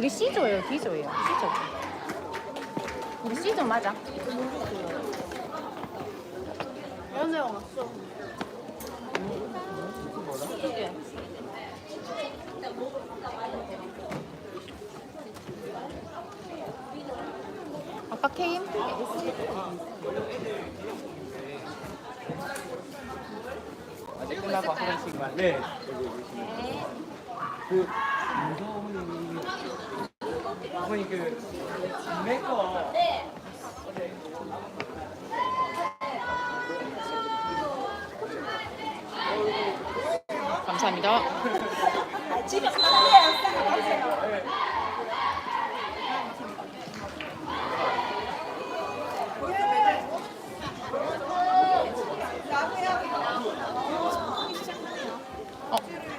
우리 C조예요, D조예요. C조. 우리 C조 맞아. 연애 왔어. 아까 KM? 아직 끝나고 한 번씩만. 네. 보시면. 그 어머니. 어머니 그 메이커. 감사합니다. 어.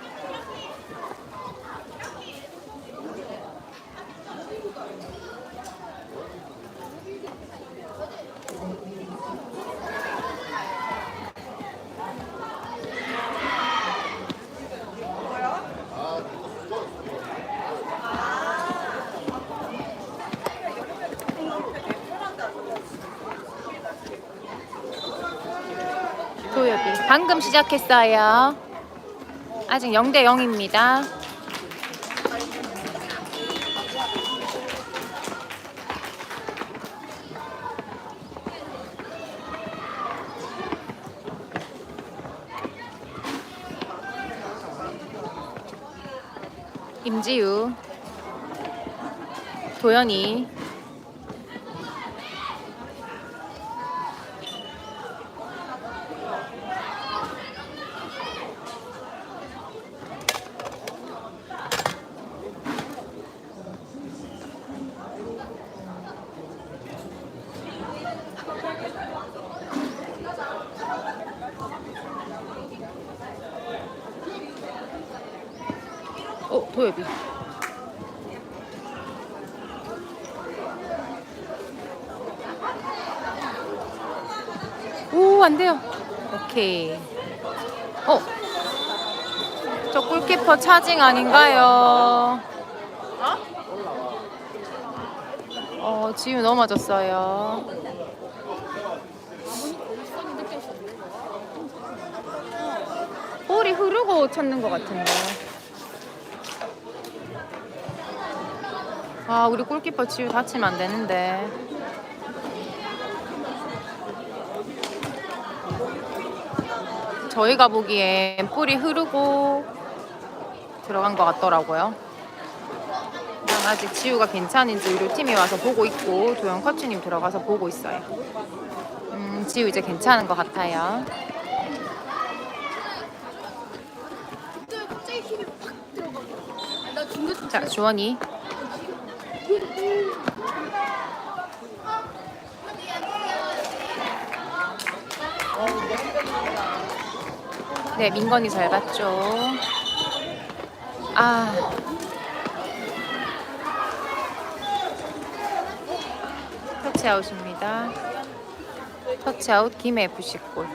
도엽이 방금 시작했어요. 아직 0대 0입니다. 임지우, 도연이, 어 도엽이. 오, 안 돼요. 오케이. 어. 저 골키퍼 차징 아닌가요? 어, 지우 넘어졌어요. 볼이 흐르고 쳤는 것 같은데. 아, 우리 골키퍼 지우 다치면 안 되는데. 저희가 보기엔 뿔이 흐르고 들어간 것 같더라고요. 난 아직 지우가 괜찮은지 의료팀이 와서 보고 있고 도영 커치님 들어가서 보고 있어요. 음, 지우 이제 괜찮은 것 같아요. 자, 주원이. 네, 민건이 잘 봤죠. 아. 터치아웃입니다. 터치아웃 김해 FC 골.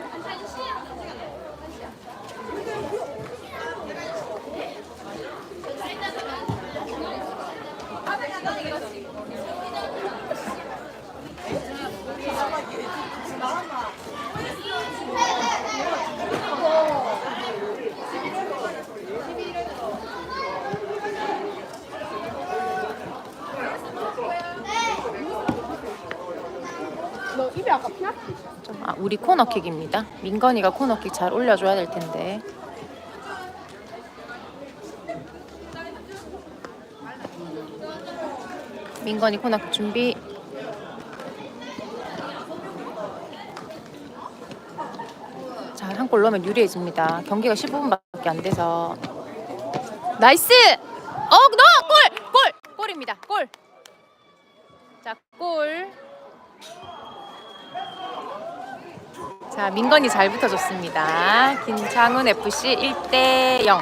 너 입에 아까 피 났지? 좀, 아, 우리 코너킥입니다. 민건이가 코너킥 잘 올려줘야 될 텐데. 민건이 코너킥 준비. 자, 한 골 넣으면 유리해집니다. 경기가 15분밖에 안 돼서. 나이스! 어, 넣어! 골! 골! 골입니다. 골! 자, 골. 자, 민건이 잘 붙어줬습니다. 김창훈 FC 1대 0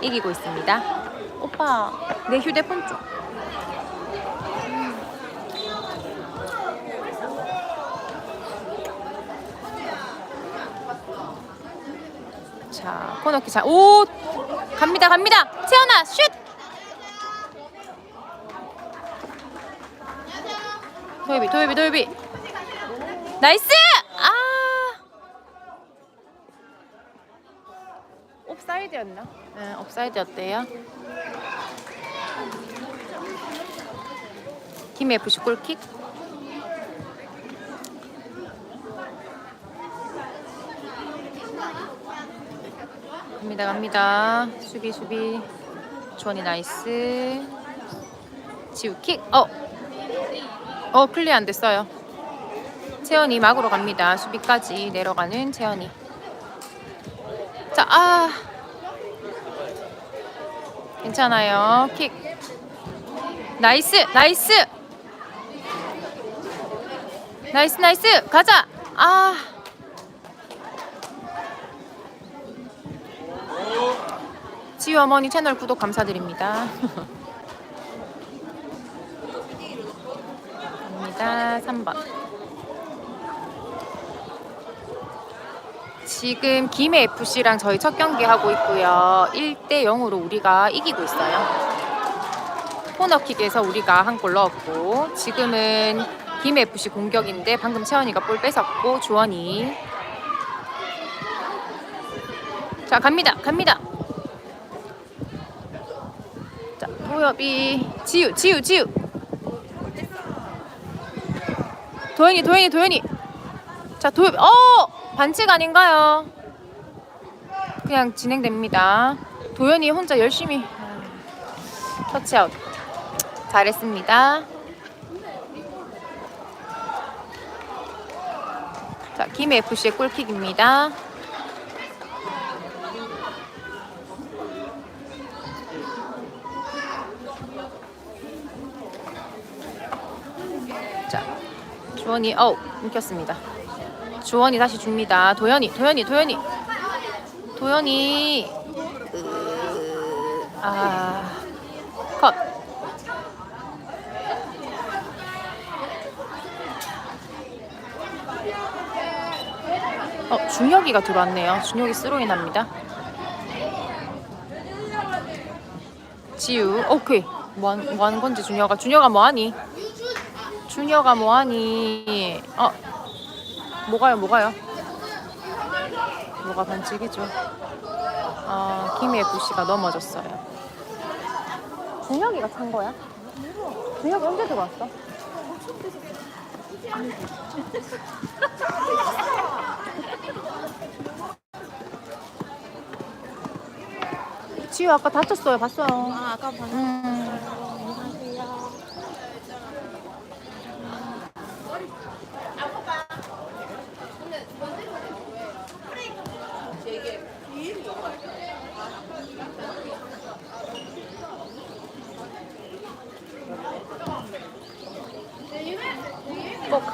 이기고 있습니다. 오빠, 내 휴대폰 좀. 자, 코너킥 잘. 오! 갑니다, 갑니다. 채연아, 슛! 도엽이 도엽이 도엽이 나이스 아 옵사이드였나? 네 옵사이드였대요. 김 FC 골킥? 갑니다 갑니다. 수비 수비. 주원이 나이스. 지우 킥 어. 어 클리어 안 됐어요. 채연이 막으로 갑니다. 수비까지 내려가는 채연이. 자 아 괜찮아요. 킥. 나이스 나이스. 나이스 나이스. 가자. 아. 지우 어머니 채널 구독 감사드립니다. 갑니다. 3번 지금 김해 FC랑 저희 첫 경기 하고 있고요. 1대 0으로 우리가 이기고 있어요. 코너킥에서 우리가 한 골 넣었고 지금은 김해 FC 공격인데 방금 채원이가 볼 뺏었고 주원이. 자 갑니다 갑니다. 자 도엽이 지우 지우 지우. 도현이 도현이 도현이. 자 도엽 어 반칙 아닌가요? 그냥 진행됩니다. 도현이 혼자 열심히. 터치아웃. 잘했습니다. 자 김해 FC의 골킥입니다. 자 주원이 어우 끊겼습니다 주원이 다시 줍니다. 도현이 도현이 도현이. 도현이. 으... 아컷. 어 준혁이가 들어왔네요. 준혁이 스로인 합니다. 지우. 오케이. 뭐, 한, 뭐 하는 건지 준혁아. 준혁아 뭐하니? 준혁아 뭐하니? 어 뭐가요 뭐가요 뭐가 반칙이죠 아 김희 FC가 넘어졌어요 준혁이가 찬 거야? 준혁이 언제 들어왔어? 지우 아까 다쳤어요 봤어요 아 아까 봤 음.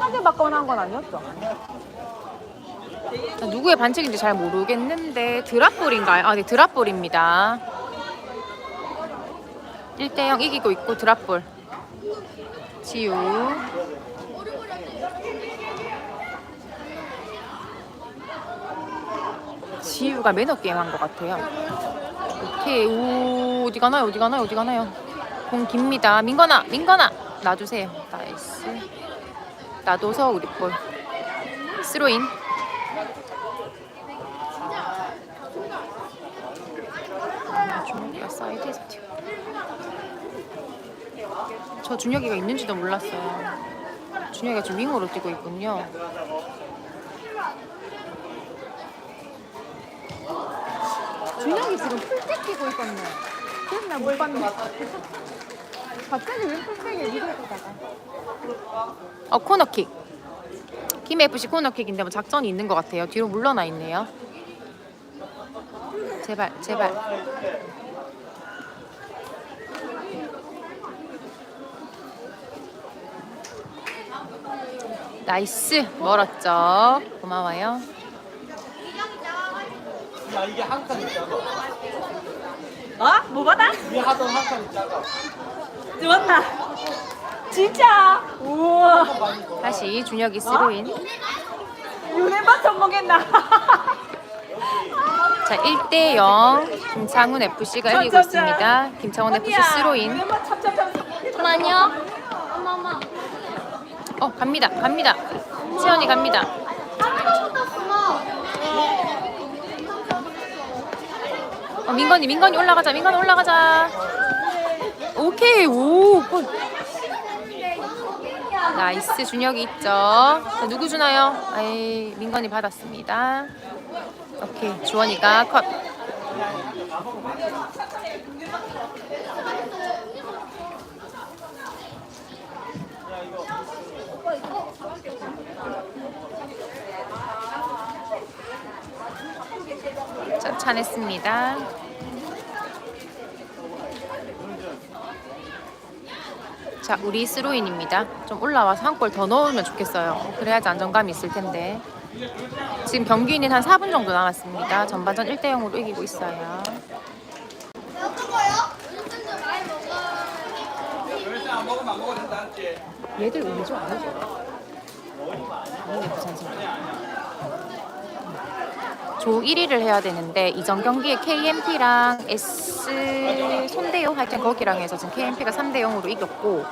뭐 카드 바꿔놓은 건 아니었죠? 누구의 반칙인지 잘 모르겠는데 드랍볼인가요? 아, 네 드랍볼입니다. 1대0 이기고 있고 드랍볼. 지우. 지우가 매너 게임 한 것 같아요. 오케이. 오, 어디 가나요? 어디 가나요? 어디 가나요? 공 깁니다. 민건아, 민건아, 놔주세요. 나이스. 놔둬서 우리 볼. 스로인. 아, 준혁이가 사이드에서. 저 준혁이가 있는지도 몰랐어요. 준혁이가 지금 윙으로 뛰고 있군요. 준혁이 지금 풀백 끼고 있었네 그래서 나못 봤네 갑자기 왜 풀백을 이러다가 어 코너킥. 김 FC 코너킥인데 뭐 작전이 있는 것 같아요. 뒤로 물러나 있네요. 제발 제발. 나이스 멀었죠. 고마워요. 야 이게 한 칸이 작아. 어? 뭐 받아? 이 하던 한 칸이 작아. 좋았다. 진짜? 우와. 다시 준혁이 스로인. 윤회만 성공했나? 자 1대 0 김창훈 FC가 이기고 있습니다. 김창훈 FC 스로인. 참참참. 잠깐만요 엄마 엄마 어 갑니다 갑니다 채연이 갑니다 어 민건이 민건이 올라가자 민건이 올라가자 오케이 오 골. 나이스 준혁이 있죠? 자, 누구 주나요? 에이 민건이 받았습니다. 오케이 주원이가 컷. 자, 차냈습니다. 자, 우리 스로인입니다. 좀 올라와서 한 골 더 넣으면 좋겠어요. 그래야지 안정감이 있을 텐데. 지금 경기는 한 4분 정도 남았습니다. 전반전 1대 0으로 이기고 있어요. 얘들 우리죠 아니죠? 얘네 부산 선수. 조 1위를 해야 되는데 이전 경기에 KMP랑 S 손대요 하여튼 거기랑 해서 지금 KMP가 3대 0으로 이겼고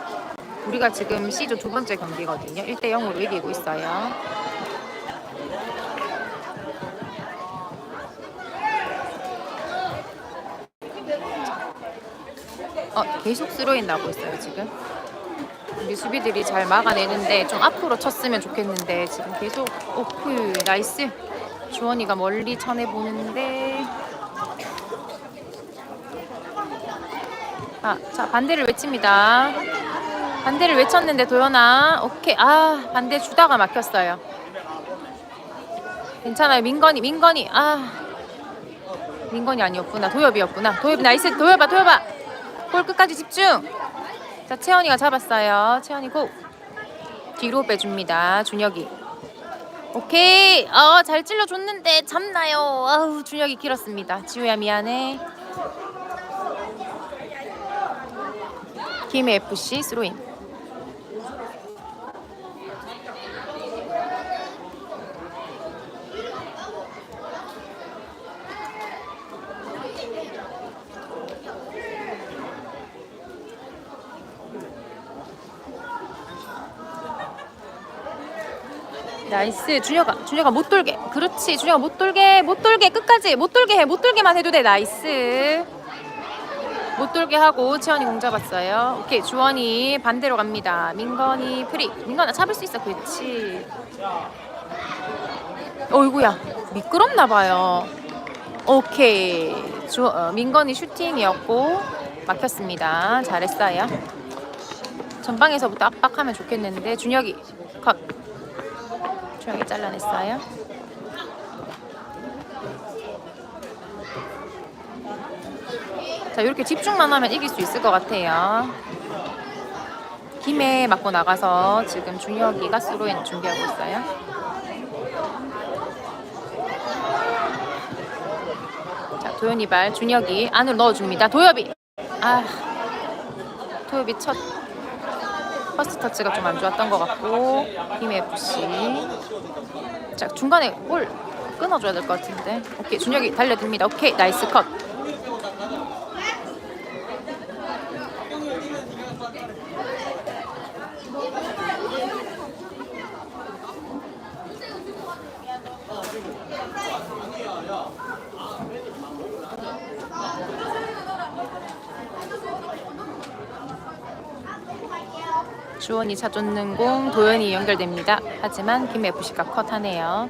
우리가 지금 C조 두 번째 경기거든요. 1대 0으로 이기고 있어요. 어, 계속 스로인 나고 있어요, 지금. 우리 수비들이 잘 막아내는데 좀 앞으로 쳤으면 좋겠는데 지금 계속 오프 나이스 주원이가 멀리 쳐내 보는데 아, 자 반대를 외칩니다. 반대를 외쳤는데 도연아 오케이 아 반대 주다가 막혔어요. 괜찮아요 민건이 민건이 아 민건이 아니었구나 도엽이었구나 도엽 나이스 도엽아 도엽아 골 끝까지 집중. 자 채연이가 잡았어요. 채연이 고 뒤로 빼줍니다. 준혁이. 오케이. 어, 잘 찔러줬는데 잡나요? 아우 준혁이 길었습니다. 지우야 미안해. 김해 FC 스로인. 나이스. 준혁아 준혁아 못 돌게. 그렇지. 준혁아 못 돌게 못 돌게 끝까지. 못 돌게 해못 돌게만 해도 돼. 나이스. 못 돌게 하고 채원이 공 잡았어요. 오케이. 주원이 반대로 갑니다. 민건이 프리. 민건아 잡을 수 있어. 그렇지. 어이구야. 미끄럽나 봐요. 오케이. 주, 어, 민건이 슈팅이었고 막혔습니다. 잘했어요. 전방에서부터 압박하면 좋겠는데 준혁이 컷 조용히 잘라냈어요. 자 이렇게 집중만 하면 이길 수 있을 것 같아요. 김에 맞고 나가서 지금 준혁이 가 스로인 준비하고 있어요. 자 도현이 발 준혁이 안으로 넣어줍니다. 도엽이 아 도엽이 첫 퍼스트 터치가 좀 안 좋았던 것 같고 힘 FC. 자 중간에 골 끊어줘야 될 것 같은데. 오케이 준혁이 달려듭니다. 오케이 나이스 컷 주원이 차쫓는 공 도현이 연결됩니다. 하지만 김 FC가 컷하네요.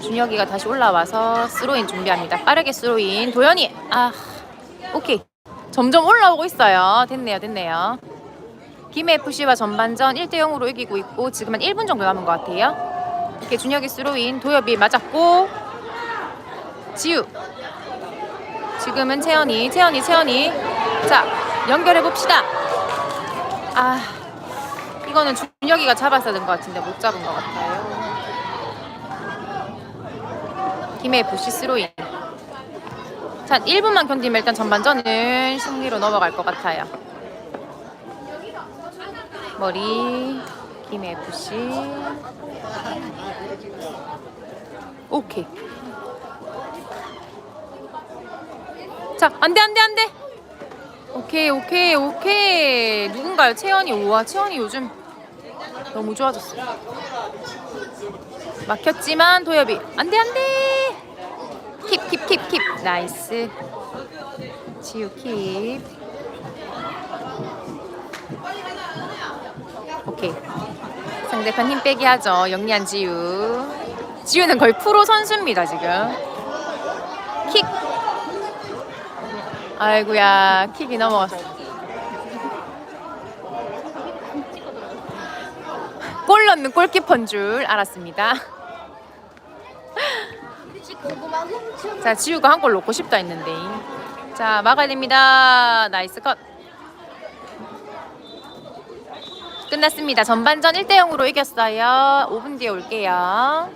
준혁이가 다시 올라와서 스로인 준비합니다. 빠르게 스로인 도현이 아 오케이 점점 올라오고 있어요. 됐네요, 됐네요. 김 FC와 전반전 1대 0으로 이기고 있고 지금 한 1분 정도 남은 것 같아요. 이렇게 준혁이 스로인 도엽이 맞았고 지우 지금은 채연이 채연이 채연이 자 연결해 봅시다. 아 이거는 준혁이가 잡았어야 된 것 같은데 못 잡은 것 같아요. 김해 부시 스로인. 자, 1분만 견디면 일단 전반전은 승리로 넘어갈 것 같아요. 머리 김해 부시. 오케이. 자, 안 돼 안 돼 안 돼. 오케이 오케이 오케이 누군가요? 채연이 우와 채연이 요즘 너무 좋아졌어. 막혔지만 도엽이 안돼 안돼. 킵 킵 킵 킵. 나이스. 지우 킵. 오케이. 상대편 힘 빼기 하죠. 영리한 지우. 지우는 거의 프로 선수입니다 지금. 킥. 아이고야 킥이 넘어갔어. 골 넣는 골키퍼인 줄 알았습니다. 자 지우가 한 골 넣고 싶다 했는데. 자 막아야 됩니다. 나이스 컷. 끝났습니다. 전반전 1대 0으로 이겼어요. 5분 뒤에 올게요.